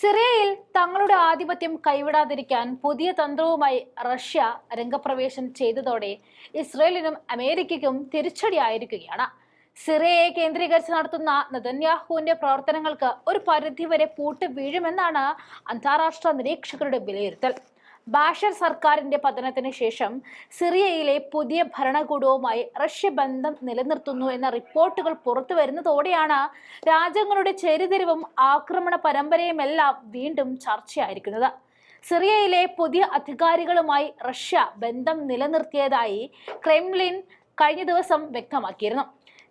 സിറിയയിൽ തങ്ങളുടെ ആധിപത്യം കൈവിടാതിരിക്കാൻ പുതിയ തന്ത്രവുമായി റഷ്യ രംഗപ്രവേശം ചെയ്തതോടെ ഇസ്രയേലിനും അമേരിക്കയ്ക്കും തിരിച്ചടിയായിരിക്കുകയാണ്. സിറിയയെ കേന്ദ്രീകരിച്ച് നടത്തുന്ന നദന്യാഹുവിന്റെ പ്രവർത്തനങ്ങൾക്ക് ഒരു പരിധിവരെ പൂട്ട് വീഴുമെന്നാണ് അന്താരാഷ്ട്ര നിരീക്ഷകരുടെ വിലയിരുത്തൽ. ബാഷർ സർക്കാരിന്റെ പതനത്തിന് ശേഷം സിറിയയിലെ പുതിയ ഭരണകൂടവുമായി റഷ്യ ബന്ധം നിലനിർത്തുന്നു എന്ന റിപ്പോർട്ടുകൾ പുറത്തു വരുന്നതോടെയാണ് രാജ്യങ്ങളുടെ ചരിതിരിവും ആക്രമണ പരമ്പരയുമെല്ലാം വീണ്ടും ചർച്ചയായിരിക്കുന്നത്. സിറിയയിലെ പുതിയ അധികാരികളുമായി റഷ്യ ബന്ധം നിലനിർത്തിയതായി ക്രെംലിൻ കഴിഞ്ഞ ദിവസം വ്യക്തമാക്കിയിരുന്നു.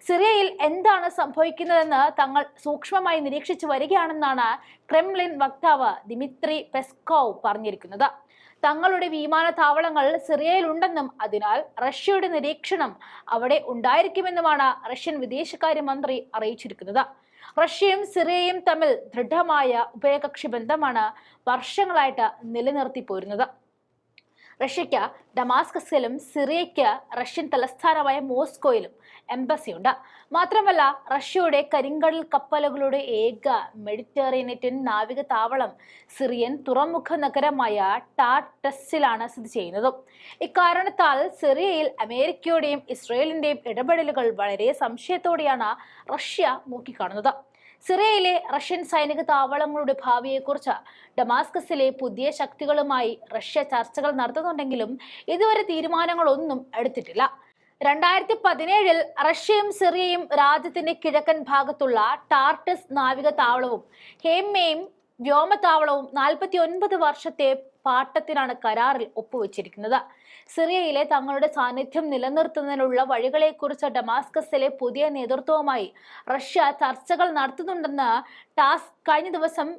സിറിയയിൽ എന്താണ് സംഭവിക്കുന്നതെന്ന് തങ്ങൾ സൂക്ഷ്മമായി നിരീക്ഷിച്ചു വരികയാണെന്നാണ് ക്രെംലിൻ വക്താവ് ദിമിത്രി പെസ്കോവ് പറഞ്ഞിരിക്കുന്നത്. തങ്ങളുടെ വിമാനത്താവളങ്ങൾ സിറിയയിലുണ്ടെന്നും അതിനാൽ റഷ്യയുടെ നിരീക്ഷണം അവിടെ ഉണ്ടായിരിക്കുമെന്നുമാണ് റഷ്യൻ വിദേശകാര്യമന്ത്രി അറിയിച്ചിരിക്കുന്നത്. റഷ്യയും സിറിയയും തമ്മിൽ ദൃഢമായ ഉഭയകക്ഷി ബന്ധമാണ് വർഷങ്ങളായിട്ട് നിലനിർത്തി പോരുന്നത് റഷ്യയ്ക്ക് ഡമാസ്കസിലും സിറിയയ്ക്ക് റഷ്യൻ തലസ്ഥാനമായ മോസ്കോയിലും എംബസിയുണ്ട്. മാത്രമല്ല റഷ്യയുടെ കരിങ്കടൽ കപ്പലുകളുടെ ഏക മെഡിറ്ററേനിയൻ നാവിക താവളം സിറിയൻ തുറമുഖ നഗരമായ ടാറ്റസിലാണ് സ്ഥിതി ചെയ്യുന്നത്. ഇക്കാരണത്താൽ സിറിയയിൽ അമേരിക്കയുടെയും ഇസ്രയേലിന്റെയും ഇടപെടലുകൾ വളരെ സംശയത്തോടെയാണ് റഷ്യ നോക്കിക്കാണുന്നത്. സിറിയയിലെ റഷ്യൻ സൈനിക താവളങ്ങളുടെ ഭാവിയെക്കുറിച്ച് ഡമാസ്കസിലെ പുതിയ ശക്തികളുമായി റഷ്യ ചർച്ചകൾ നടത്തുന്നുണ്ടെങ്കിലും ഇതുവരെ തീരുമാനങ്ങളൊന്നും എടുത്തിട്ടില്ല. രണ്ടായിരത്തി പതിനേഴിൽ റഷ്യയും സിറിയയും രാജ്യത്തിന്റെ കിഴക്കൻ ഭാഗത്തുള്ള ടാർട്ടസ് നാവിക താവളവും ഹേമ്മയും വ്യോമത്താവളവും നാൽപ്പത്തി ഒൻപത് വർഷത്തെ പാട്ടത്തിനാണ് കരാറിൽ ഒപ്പുവച്ചിരിക്കുന്നത്. സിറിയയിലെ തങ്ങളുടെ സാന്നിധ്യം നിലനിർത്തുന്നതിനുള്ള വഴികളെക്കുറിച്ച് ഡമാസ്കസിലെ പുതിയ നേതൃത്വവുമായി റഷ്യ ചർച്ചകൾ നടത്തുന്നുണ്ടെന്ന് ടാസ് കഴിഞ്ഞ ദിവസം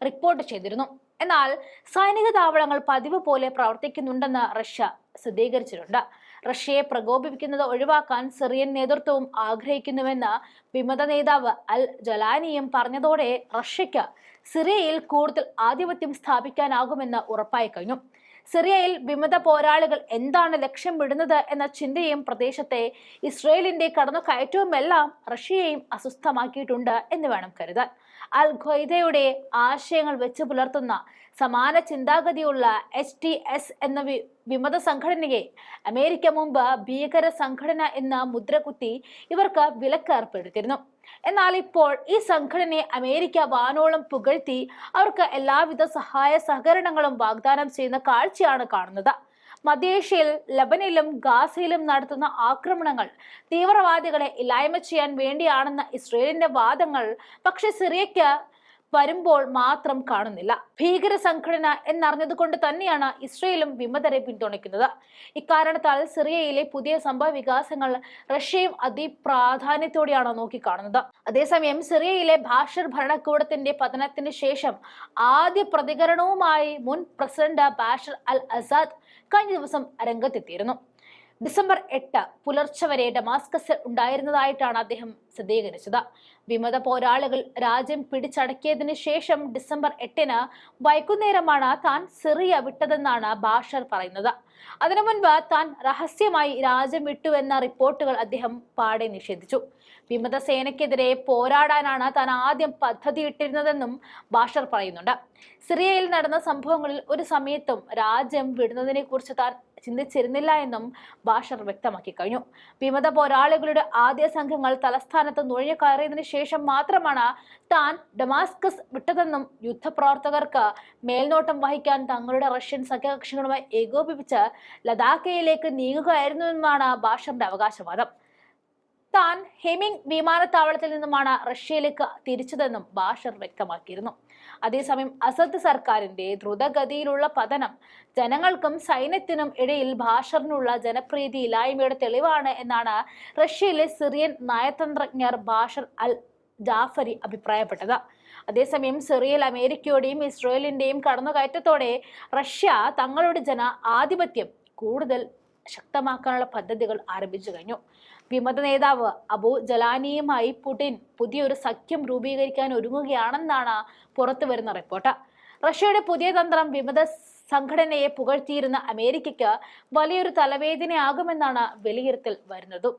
റിപ്പോർട്ട് ചെയ്തിരുന്നു. എന്നാൽ സൈനിക താവളങ്ങൾ പതിവ് പോലെ പ്രവർത്തിക്കുന്നുണ്ടെന്ന് റഷ്യ സ്ഥിരീകരിച്ചിട്ടുണ്ട്. റഷ്യയെ പ്രകോപിപ്പിക്കുന്നത് ഒഴിവാക്കാൻ സിറിയൻ നേതൃത്വവും ആഗ്രഹിക്കുന്നുവെന്ന് വിമത നേതാവ് അൽ ജലാനിയും പറഞ്ഞതോടെ റഷ്യയ്ക്ക് സിറിയയിൽ കൂടുതൽ ആധിപത്യം സ്ഥാപിക്കാനാകുമെന്ന് ഉറപ്പായി കഴിഞ്ഞു. സിറിയയിൽ വിമത പോരാളികൾ എന്താണ് ലക്ഷ്യം വിടുന്നത് എന്ന ചിന്തയും പ്രദേശത്തെ ഇസ്രയേലിന്റെ കടന്നുകയറ്റവുമെല്ലാം റഷ്യയെയും അസ്വസ്ഥമാക്കിയിട്ടുണ്ട് എന്ന് വേണം കരുതാൻ. അൽ ഖ്വയ്ദയുടെ ആശയങ്ങൾ വെച്ച് പുലർത്തുന്ന സമാന ചിന്താഗതിയുള്ള എച്ച് ടി എസ് എന്ന വിമത സംഘടനയെ അമേരിക്ക മുമ്പ് ഭീകര സംഘടന എന്ന മുദ്രകുത്തി ഇവർക്ക് വിലക്ക് ഏർപ്പെടുത്തിയിരുന്നു എന്നാൽ ഇപ്പോൾ ഈ സംഘടനയെ അമേരിക്ക വാനോളം പുകഴ്ത്തി അവർക്ക് എല്ലാവിധ സഹായ സഹകരണങ്ങളും വാഗ്ദാനം ചെയ്യുന്ന കാഴ്ചയാണ് കാണുന്നത്. മധ്യേഷ്യയിൽ ലബനിലും ഗാസയിലും നടത്തുന്ന ആക്രമണങ്ങൾ തീവ്രവാദികളെ ഇല്ലായ്മ ചെയ്യാൻ വേണ്ടിയാണെന്ന ഇസ്രയേലിന്റെ വാദങ്ങൾ പക്ഷെ സിറിയയ്ക്ക് വരുമ്പോൾ മാത്രം കാണുന്നില്ല. ഭീകര സംഘടന എന്നറിഞ്ഞതുകൊണ്ട് തന്നെയാണ് ഇസ്രയേലും വിമതരെ പിന്തുണയ്ക്കുന്നത്. ഇക്കാരണത്താൽ സിറിയയിലെ പുതിയ സംഭവ വികാസങ്ങൾ റഷ്യയും അതിപ്രാധാന്യത്തോടെയാണ് നോക്കിക്കാണുന്നത്. അതേസമയം സിറിയയിലെ ഭാഷർ ഭരണകൂടത്തിന്റെ പതനത്തിന് ശേഷം ആദ്യ പ്രതികരണവുമായി മുൻ പ്രസിഡന്റ് ബാഷർ അൽ അസാദ് കഴിഞ്ഞ ദിവസം രംഗത്തെത്തിയിരുന്നു ഡിസംബർ എട്ട് പുലർച്ചെ വരെ ഡമാസ്കസിൽ ഉണ്ടായിരുന്നതായിട്ടാണ് അദ്ദേഹം സ്ഥിരീകരിച്ചത്. വിമത പോരാളികൾ രാജ്യം പിടിച്ചടക്കിയതിനു ശേഷം ഡിസംബർ എട്ടിന് വൈകുന്നേരമാണ് താൻ സിറിയ വിട്ടതെന്നാണ് ബാഷർ പറയുന്നത്. അതിനു മുൻപ് താൻ രഹസ്യമായി രാജ്യം വിട്ടുവെന്ന റിപ്പോർട്ടുകൾ അദ്ദേഹം പാടെ നിഷേധിച്ചു. വിമത സേനയ്ക്കെതിരെ പോരാടാനാണ് താൻ ആദ്യം പദ്ധതിയിട്ടിരുന്നതെന്നും ബാഷർ പറയുന്നുണ്ട്. സിറിയയിൽ നടന്ന സംഭവങ്ങളിൽ ഒരു സമയത്തും രാജ്യം വിടുന്നതിനെ കുറിച്ച് താൻ ചിന്തിച്ചിരുന്നില്ല എന്നും ബാഷർ വ്യക്തമാക്കി കഴിഞ്ഞു. വിമത പോരാളികളുടെ ആദ്യ സംഘങ്ങൾ തലസ്ഥാനത്ത് നുഴഞ്ഞു കയറിയതിനു ശേഷം മാത്രമാണ് താൻ ഡമാസ്കസ് വിട്ടതെന്നും യുദ്ധപ്രവർത്തകർക്ക് മേൽനോട്ടം വഹിക്കാൻ തങ്ങളുടെ റഷ്യൻ സഖ്യകക്ഷികളുമായി ഏകോപിപ്പിച്ച് ലഡാക്കയിലേക്ക് നീങ്ങുകയായിരുന്നുവെന്നാണ് ബാഷറിന്റെ അവകാശവാദം. താൻ ഹെമിംഗ് വിമാനത്താവളത്തിൽ നിന്നുമാണ് റഷ്യയിലേക്ക് തിരിച്ചതെന്നും ബാഷർ വ്യക്തമാക്കിയിരുന്നു. അതേസമയം അസദ് സർക്കാരിന്റെ ദ്രുതഗതിയിലുള്ള പതനം ജനങ്ങൾക്കും സൈന്യത്തിനും ഇടയിൽ ബാഷറിനുള്ള ജനപ്രീതി ഇല്ലായ്മയുടെ തെളിവാണ് എന്നാണ് റഷ്യയിലെ സിറിയൻ നയതന്ത്രജ്ഞർ ബാഷർ അൽ ജാഫരി അഭിപ്രായപ്പെട്ടത്. അതേസമയം സിറിയൽ അമേരിക്കയുടെയും ഇസ്രയേലിന്റെയും കടന്നുകയറ്റത്തോടെ റഷ്യ തങ്ങളുടെ ജന ആധിപത്യം കൂടുതൽ ശക്തമാക്കാനുള്ള പദ്ധതികൾ ആരംഭിച്ചു കഴിഞ്ഞു. വിമത നേതാവ് അബു ജലാനിയുമായി പുടിൻ പുതിയൊരു സഖ്യം രൂപീകരിക്കാൻ ഒരുങ്ങുകയാണെന്നാണ് പുറത്തു വരുന്ന റിപ്പോർട്ട്. റഷ്യയുടെ പുതിയ തന്ത്രം വിമത സംഘടനയെ പുകഴ്ത്തിയിരുന്ന അമേരിക്കയ്ക്ക് വലിയൊരു തലവേദനയാകുമെന്നാണ് വിലയിരുത്തൽ വരുന്നതും.